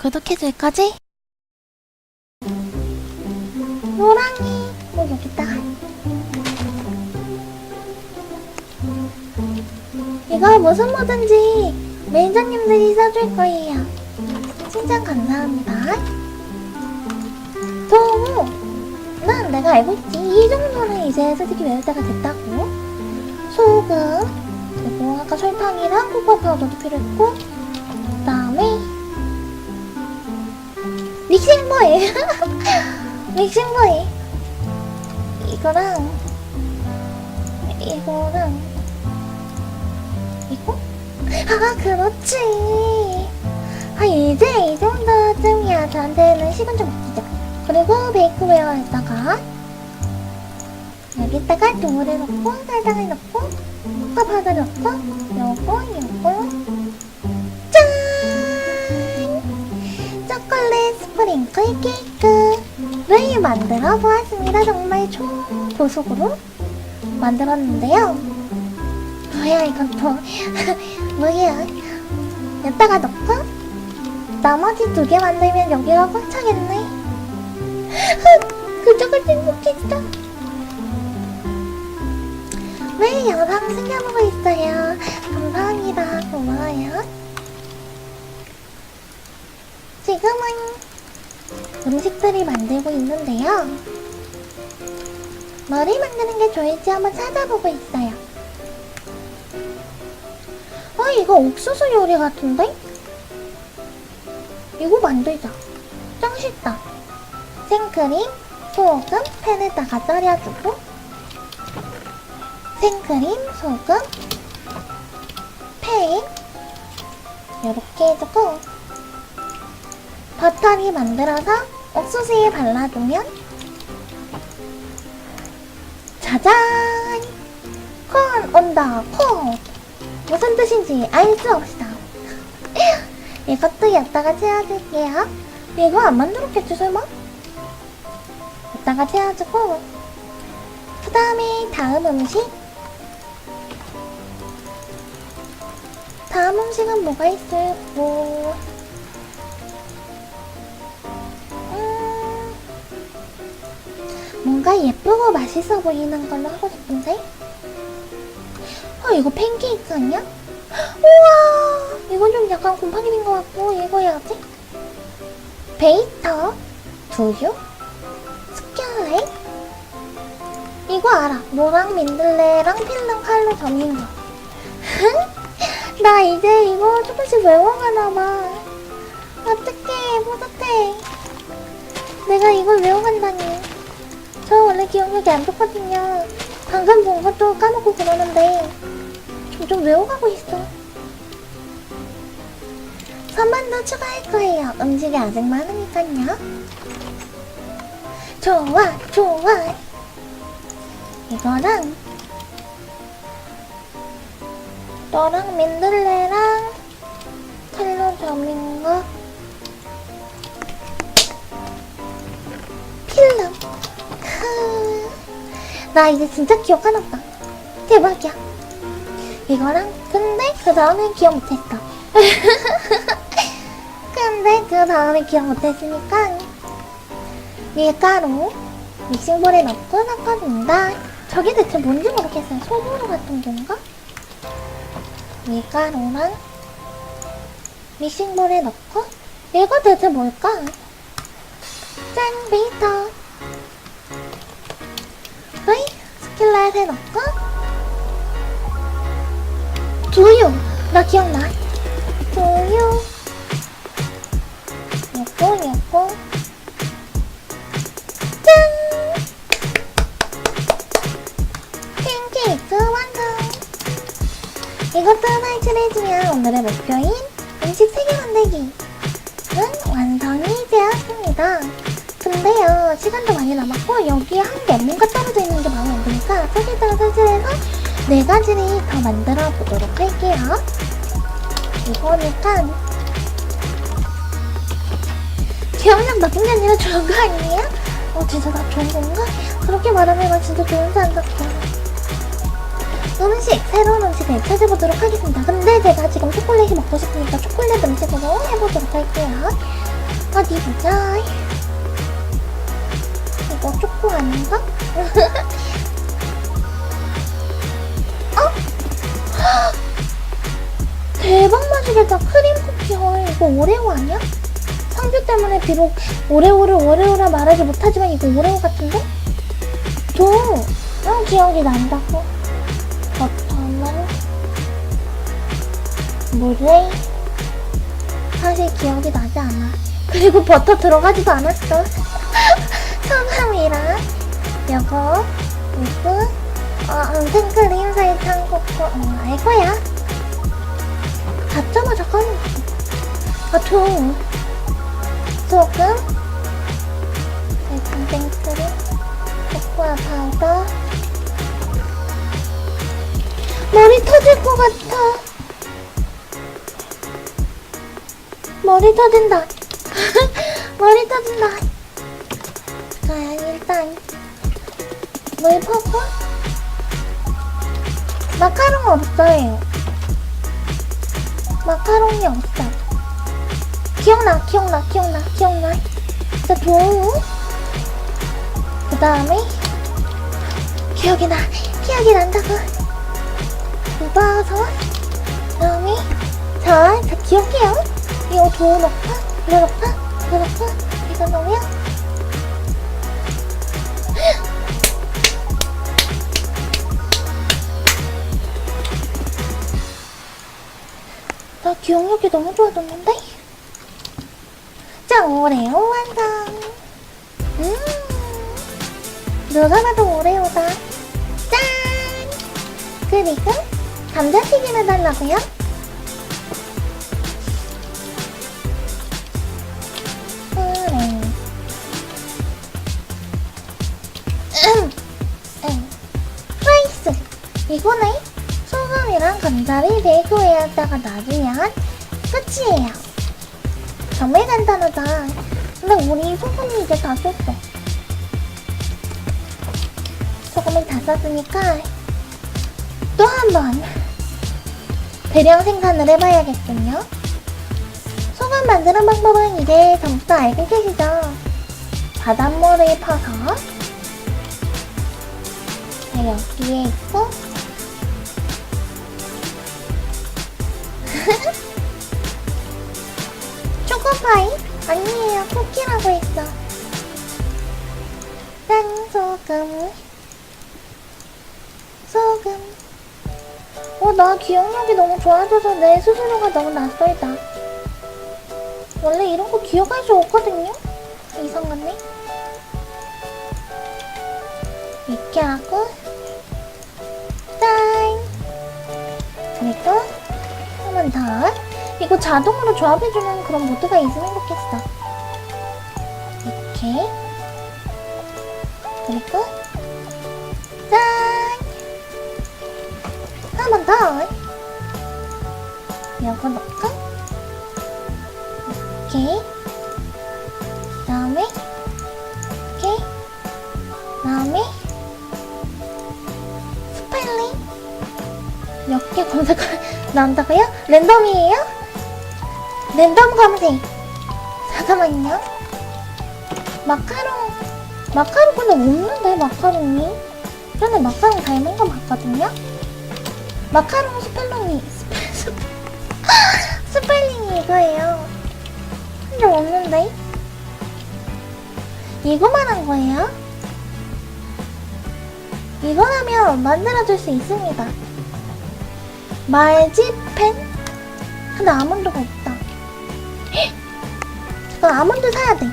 구독해줄 거지? 노랑이. 어 여기다. 이거 무슨 뭐든지 매니저님들이 써줄 거예요. 진짜 감사합니다. 동우는 내가 알고 있지. 이 정도는 이제 솔직히 외울 때가 됐다고. 소금 그리고 아까 설탕이랑 코코아 파우더도 필요했고 그 다음에 믹싱보이 믹싱보이 이거랑 이거랑 이거? 아 그렇지. 아 이제 이 정도쯤이야 저한테는 식은 좀 웃기죠 그리고 베이크웨어에다가 여기다가 돌을 넣고 설탕을 넣고 파우더 넣고 요거 요거 초콜릿 스프링클 케이크를 만들어 보았습니다. 정말 초고속으로 만들었는데요. 뭐야 이건 또 뭐야 여기다가 넣고 나머지 두 개 만들면 여기가 꽉 차겠네. 그쪽을 행복했어. 매일 영상 챙겨보고 있어요. 감사합니다. 고마워요. 지금은 음식들을 만들고 있는데요. 뭐를 만드는 게 좋을지 한번 찾아보고 있어요. 아, 이거 옥수수 요리 같은데? 이거 만들자. 짱 쉽다. 생크림, 소금, 팬에다가 절여주고 생크림, 소금, 팬 이렇게 해주고 버터를 만들어서 옥수수에 발라두면 짜잔! 콘 온다 콘! 무슨 뜻인지 알 수 없어 이것도 여기다가 채워줄게요 이거 안 만들었겠지 설마? 여기다가 채워주고 그 다음에 다음 음식 다음 음식은 뭐가 있을까? 뭔가 예쁘고 맛있어 보이는 걸로 하고 싶은데? 어, 이거 팬케이크 아니야? 우와, 이건 좀 약간 곰팡이 것 같고, 이거 해야지. 베이터, 두유, 스켈렛. 이거 알아. 노랑 민들레랑 필름 칼로 점인 거. 나 이제 이거 조금씩 외워가나봐. 어떡해, 뿌듯해. 내가 이걸 외워간다니. 저 원래 기억력이 안 좋거든요. 방금 본 것도 까먹고 그러는데 점점 외워가고 있어. 선반도 추가할 거예요. 음식이 아직 많으니까요. 좋아, 좋아. 이거랑 너랑 민들레랑 칼로 점인 거 나 이제 진짜 기억 하나 없다. 대박이야. 이거랑 근데 그 다음에 기억 못했어 근데 그 다음에 기억 못했으니까 밀가루 믹싱볼에 넣고 섞어줍니다. 저게 대체 뭔지 모르겠어요. 소보루 같은 건가? 밀가루랑 믹싱볼에 넣고 이거 대체 뭘까? 짠 베이터 어이 스킬렛에 넣고. 두유 나 기억나. 두유 요거 요거 짠! 팬케이크 완성. 이것도 탈출해주면 오늘의 목표인 음식 3개 만들기는 완성이 되었습니다. 근데요, 시간도 많이 남았고, 여기에 한 개 뭔가 떨어져 안 드니까, 3개를 탈출해서 4가지를 더 만들어 보도록 할게요. 이거니까, 기억력 나쁜 게 아니라 좋은 거 아니에요? 어, 진짜 나 좋은 건가? 그렇게 말하면 나 진짜 좋은 사람 같아. 음식, 새로운 음식을 찾아보도록 하겠습니다. 근데 제가 지금 초콜릿이 먹고 싶으니까 초콜릿 음식으로 해보도록 할게요. 어디 보자. 이거 초코 아닌가? 대박 맛이겠다. 크림 쿠키 헐. 이거 오레오 아니야? 상표 때문에 비록 오레오를 오레오라 말하지 못하지만 이거 오레오 같은데? 저, 어, 기억이 난다고. 버터만, 물레. 사실 기억이 나지 않아. 그리고 버터 들어가지도 않았어. 성함이랑, 요거, 그리고, 어, 생크림 설탕 코코, 어, 알거야. 받자마자 까먹었어. 아, 좀. 소금, 설탕 생크림, 코코아 파우더. 머리 터질 것 같아. 머리 터진다. 머리 터진다. 자, 일단 물 퍼고 마카롱 없어요. 마카롱이 없어. 기억나, 기억나, 기억나, 기억나. 자, 도우. 그 다음에 기억이 나, 기억이 난다고. 굽어서 그 다음에 자, 자 기억해요. 이거 도우 넣고, 이거 넣고, 이거 넣고, 이거 넣으면 나 기억력이 너무 좋아졌는데? 자, 오레오 완성! 음, 누가 봐도 오레오다. 짠! 그리고 감자튀김 해달라고요? 그래. 음, 음. 프라이스! 이거네? 감자를 배구에다가 놔두면 끝이에요. 정말 간단하다. 근데 우리 소금이 이제 다 썼어. 소금을 다 썼으니까 또 한 번 대량 생산을 해봐야겠군요. 소금 만드는 방법은 이제 다 알고 계시죠? 바닷물을 퍼서 자, 여기에 있고 초코파이? 아니에요. 쿠키라고 했어. 짠, 소금. 소금. 어, 나 기억력이 너무 좋아져서 내 스스로가 너무 낯설다. 원래 이런 거 기억할 수 없거든요? 이상하네. 이렇게 하고, 더. 이거 자동으로 조합해주는 그런 모드가 있으면 좋겠어. 이렇게. 그리고, 짠! 한 번 더. 이거 넣고, 이렇게. 그 다음에, 이렇게. 그 다음에, 스파일링. 몇 개 검색 나온다고요? 랜덤이에요? 랜덤 검색. 잠깐만요. 마카롱. 마카롱 근데 없는데 마카롱이? 전에 마카롱 닮은 거 봤거든요. 마카롱 스펠링이 스펠 스 스펠링이 이거예요. 근데 없는데? 이거만 한 거예요? 이거라면 만들어줄 수 있습니다. 말지펜? 근데 아몬드가 없다. 헉! 잠깐 아몬드 사야 돼.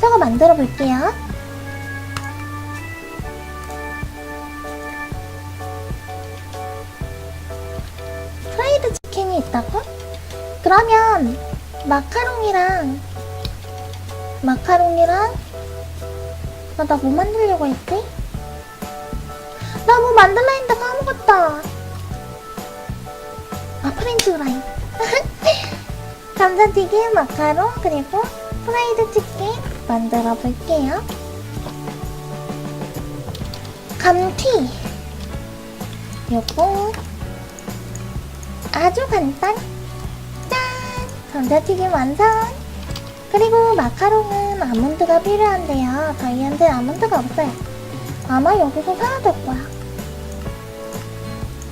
저거 만들어 볼게요. 프라이드 치킨이 있다고? 그러면 마카롱이랑 마카롱이랑 나나뭐 만들려고 했지? 나 뭐 만들라 했는데 까먹었다. 아 프렌치 프라이. 감자튀김, 마카롱, 그리고 프라이드 치킨 만들어 볼게요. 감튀. 요거 아주 간단. 짠! 감자튀김 완성. 그리고 마카롱은 아몬드가 필요한데요. 저희한테 아몬드가 없어요. 아마 여기서 사야 될 거야.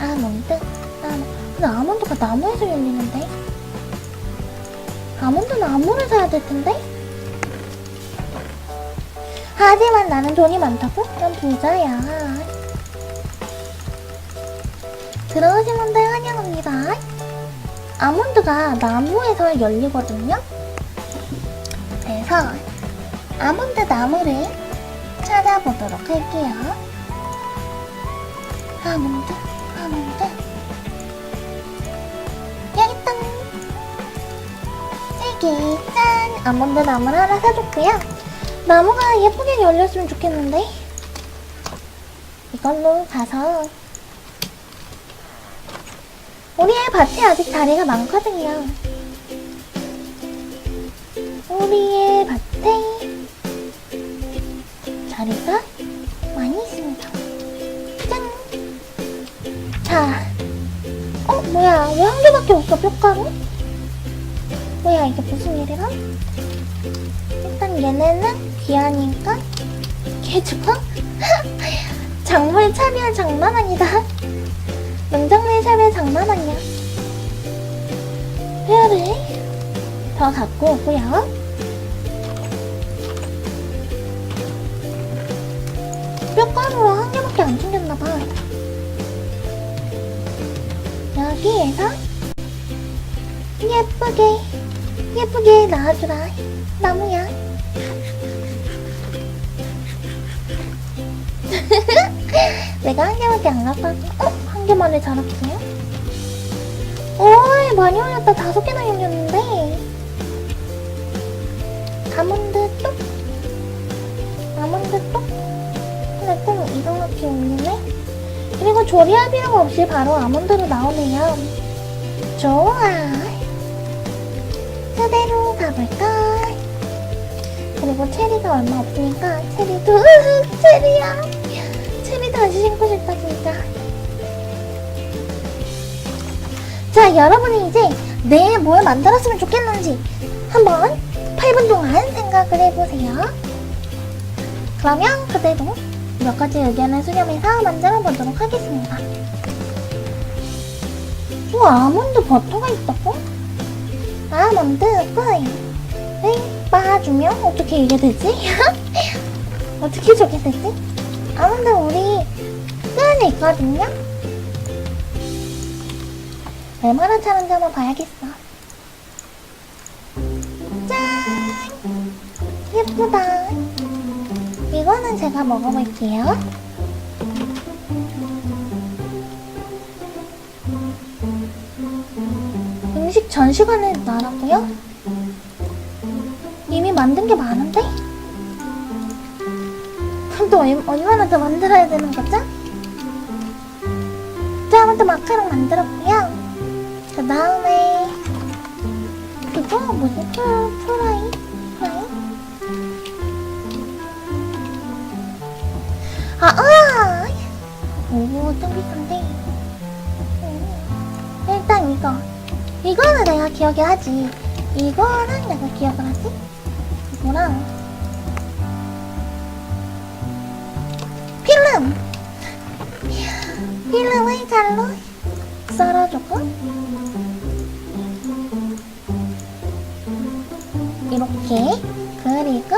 아몬드. 근데 아몬드가 나무에서 열리는데? 아몬드 나무를 사야 될 텐데? 하지만 나는 돈이 많다고? 난 부자야. 들어오신 분들 환영합니다. 아몬드가 나무에서 열리거든요? 그래서 아몬드 나무를 찾아보도록 할게요. 아몬드. 아몬드 나무를 하나 사줬고요. 나무가 예쁘게 열렸으면 좋겠는데? 이걸로 가서 우리의 밭에 아직 자리가 많거든요. 우리의 밭에 자리가 많이 있습니다. 짠! 자, 어, 뭐야, 왜 한 개밖에 없어, 뼈가루? 뭐야, 이게 무슨 일이야? 일단 얘네는 귀하니까 개주고 작물 차별 장난 아니다. 농작물 차별 장난 아니야. 뼈를 더 갖고 오고요. 뼈가루가 한 개밖에 안 챙겼나봐. 여기에서 예쁘게 예쁘게 나와주라. 나무야. 내가 한 개밖에 안왔 어? 한 개만에 자랐어요? 오이 많이 올렸다. 다섯 개나 올렸는데. 아몬드 똑 아몬드 똑 근데 꼭 이렇게 올리네. 그리고 조리할 필요가 없이 바로 아몬드로 나오네요. 좋아 그대로 가볼까? 그리고 체리가 얼마 없으니까 체리도 체리야! 체리 다시 신고 싶다 진짜. 자 여러분이 이제 내일 뭘 만들었으면 좋겠는지 한번 8분 동안 생각을 해보세요. 그러면 그대로 몇 가지 의견을 수렴해서 만들어 보도록 하겠습니다. 우와 아몬드 버터가 있다고? 아몬드 뿌이 을 빠주면 어떻게 이게 되지? 어떻게 저게 되지? 아몬드 우리 끈 있거든요? 얼마나 차는지 한번 봐야겠어. 짠! 예쁘다. 이거는 제가 먹어볼게요. 전 시간에 나라고요? 이미 만든 게 많은데? 그럼 또 얼- 얼마나 더 만들어야 되는 거죠? 자, 아무튼 마카롱 만들었고요. 그 다음에 그거 뭐지? 프, 프라이? 프라이? 아, 으아! 오, 좀 비싼데. 음. 일단 이거. 이거는 내가 기억이 하지. 이거는 내가 기억을 하지. 이거랑 필름! 필름을 잘로 썰어주고 이렇게 그리고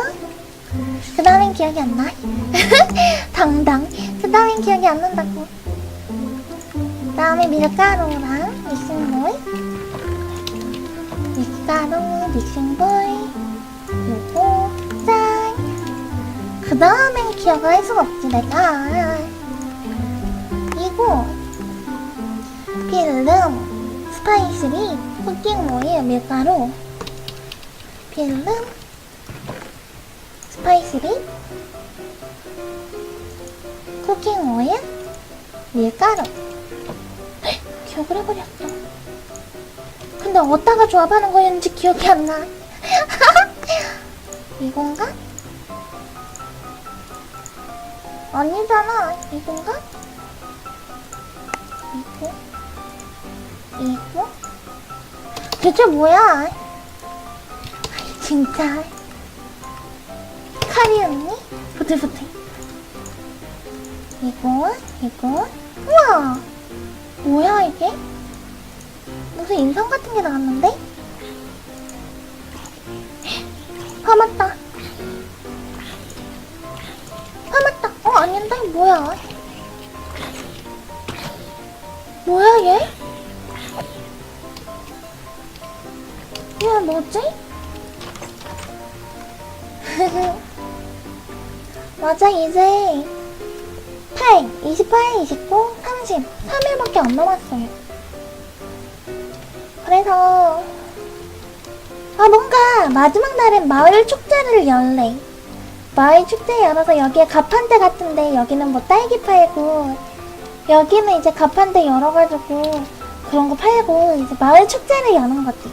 그 다음엔 기억이 안 나. 당당. 그 다음엔 기억이 안 난다고. 그 다음에 밀가루랑 믹싱볼. 밀가루, 믹싱볼. 그리고 짠. 그 다음엔 기억을 할 수가 없지 내가. 이거 필름, 스파이스리, 쿠킹 오일, 밀가루. 필름, 스파이스리, 쿠킹 오일, 밀가루. 헉, 기억을 해버렸어. 근데 어디다가 조합하는 거였는지 기억이 안 나. 이건가? 아니잖아. 이건가? 이거? 이거? 대체 뭐야? 아이, 진짜. 카리 언니? 부들부들. 이거, 이거. 우와! 뭐야, 이게? 무슨 인성 같은 게 나왔는데? 날엔 마을 축제를 열래. 마을 축제 열어서 여기에 가판대 같은데 여기는 뭐 딸기 팔고 여기는 이제 가판대 열어가지고 그런 거 팔고 이제 마을 축제를 여는 거지.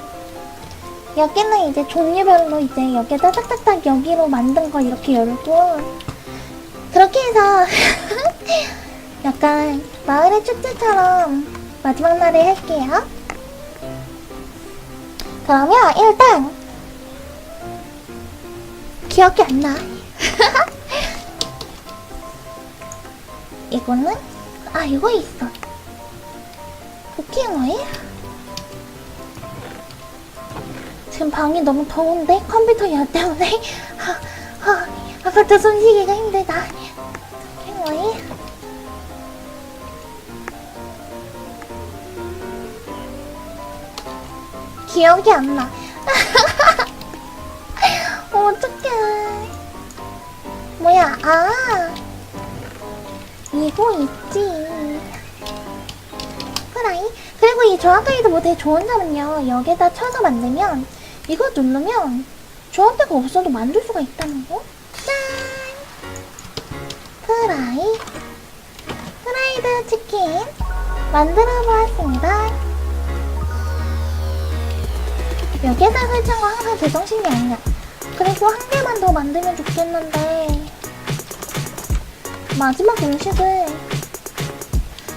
여기는 이제 종류별로 이제 여기에다 딱딱딱 여기로 만든 거 이렇게 열고 그렇게 해서 약간 마을의 축제처럼 마지막 날에 할게요. 그러면 일단 기억이 안 나. 이거는 아 이거 있어. 쿠킹 오일? 지금 방이 너무 더운데 컴퓨터 열 때문에 아, 아, 아까부터 숨쉬기가 힘들다. 쿠킹 오일. 기억이 안 나. 아. 이거 있지. 그라이. 그리고 이 조합가이드 뭐 되게 좋은 점은요. 여기다 쳐서 만들면, 이거 누르면, 조합대가 없어도 만들 수가 있다는 거? 짠! 프라이. 프라이드 치킨. 만들어 보았습니다. 여기에다 설정은 항상 제정신이 아니야. 그리고 한 개만 더 만들면 좋겠는데 마지막 음식을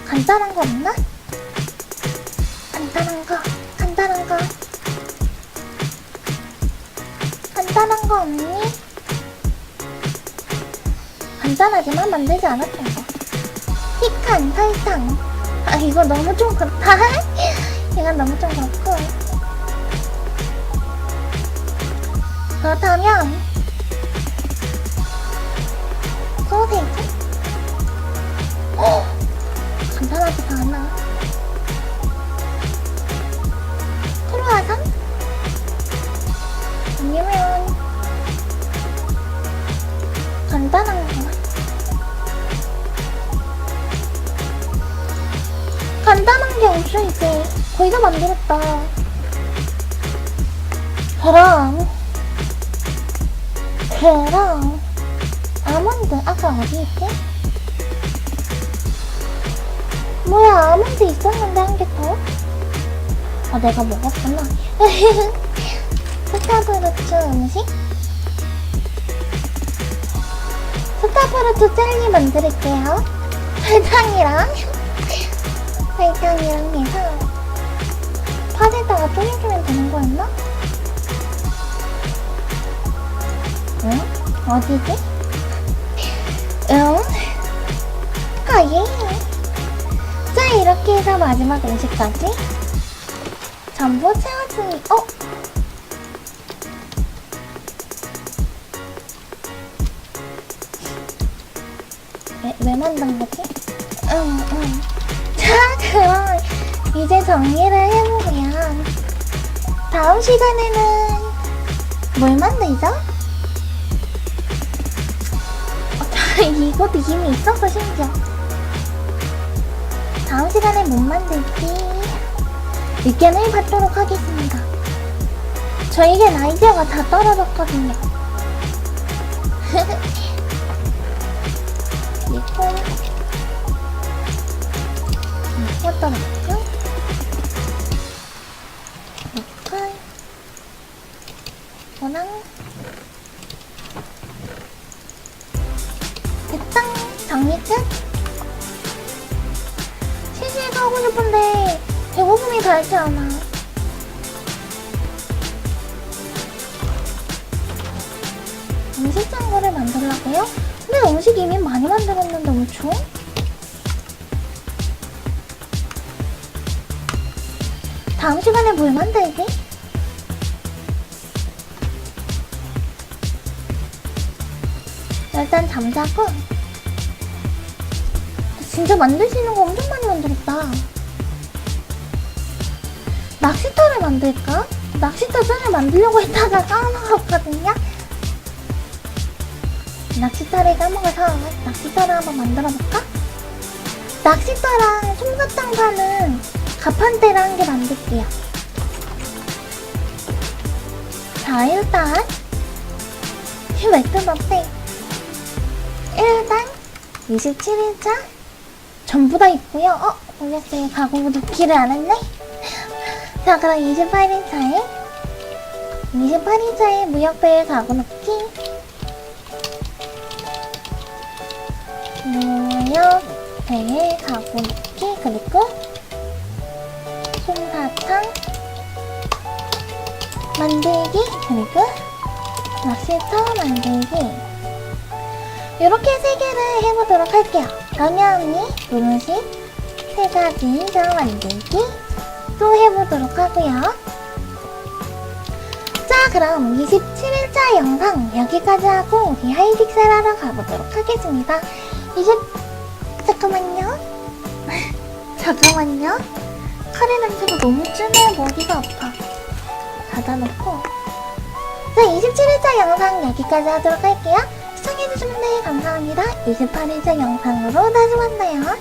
간단한 거 없나? 간단한 거, 간단한 거, 간단한 거 없니? 간단하지만 만들지 않았던 거. 피칸 설탕. 아 이거 너무 좀 그렇다. 이건 너무 좀 그렇고. 그렇다면 소세지? 간단하지가 않아. 크루아상? 아니면 간단한 거. 간단한 게 없어 이제 거의 다 만들었다. 그럼 그럼 아몬드 아까 어디 있지? 뭐야 아몬드 있었는데 한 개 더? 아 내가 먹었구나 스타브루트 음식? 스타브루트 젤리 만들게요 설탕이랑 설탕이랑 해서 팥에다가 쪼개주면 되는 거였나? 응? 어디지? 해서 마지막 음식까지 전부 채웠으니, 어? 왜, 왜 만든 거지? 응, 응. 자, 그럼 이제 정리를 해보면 다음 시간에는 뭘 만들죠? 이것도 이미 있었어 심지어 시간에 못 만들지. 의견을 받도록 하겠습니다. 저에겐 아이디어가 다 떨어졌거든요. 그리고 이것도 맞죠? 이걸 이거랑 됐당 정리 끝 싶은데 배고픔이 닳지 않아 비슷한 거를 만들라고요? 근데 음식 이미 많이 만들었는데 엄청? 다음 시간에 뭘 만들지? 일단 잠자고 진짜 있는 거 엄청 많이 만들었다 낚시터를 만들까? 낚시터 전에 만들려고 했다가 까먹었거든요 낚시터를 까먹어서 낚시터를 한번 만들어볼까? 낚시터랑 솜사탕 파는 가판대를 한 개 만들게요 자 일단 왜또 어때? 일단 27일차 전부 다 있고요. 어? 올렸어요. 가구 넣기를 안 했네? 자, 그럼 28일차에 28일차에 무역배에 가구 넣기. 무역배에 가구 넣기. 그리고 솜사탕 만들기. 그리고 낚시터 만들기. 이렇게 세 개를 해보도록 할게요. 러냐 언니, 음식 세 가지 더 만들기 또 해보도록 하고요. 자, 그럼 27일차 영상 여기까지 하고 우리 하이픽셀 하러 가보도록 하겠습니다. 20 잠깐만요. 잠깐만요. 카레 냄새가 너무 진해 머리가 아파. 닫아놓고 자, 27일차 영상 여기까지 하도록 할게요. 시청해주신 분들 감사합니다. 28일차 영상으로 다시 만나요.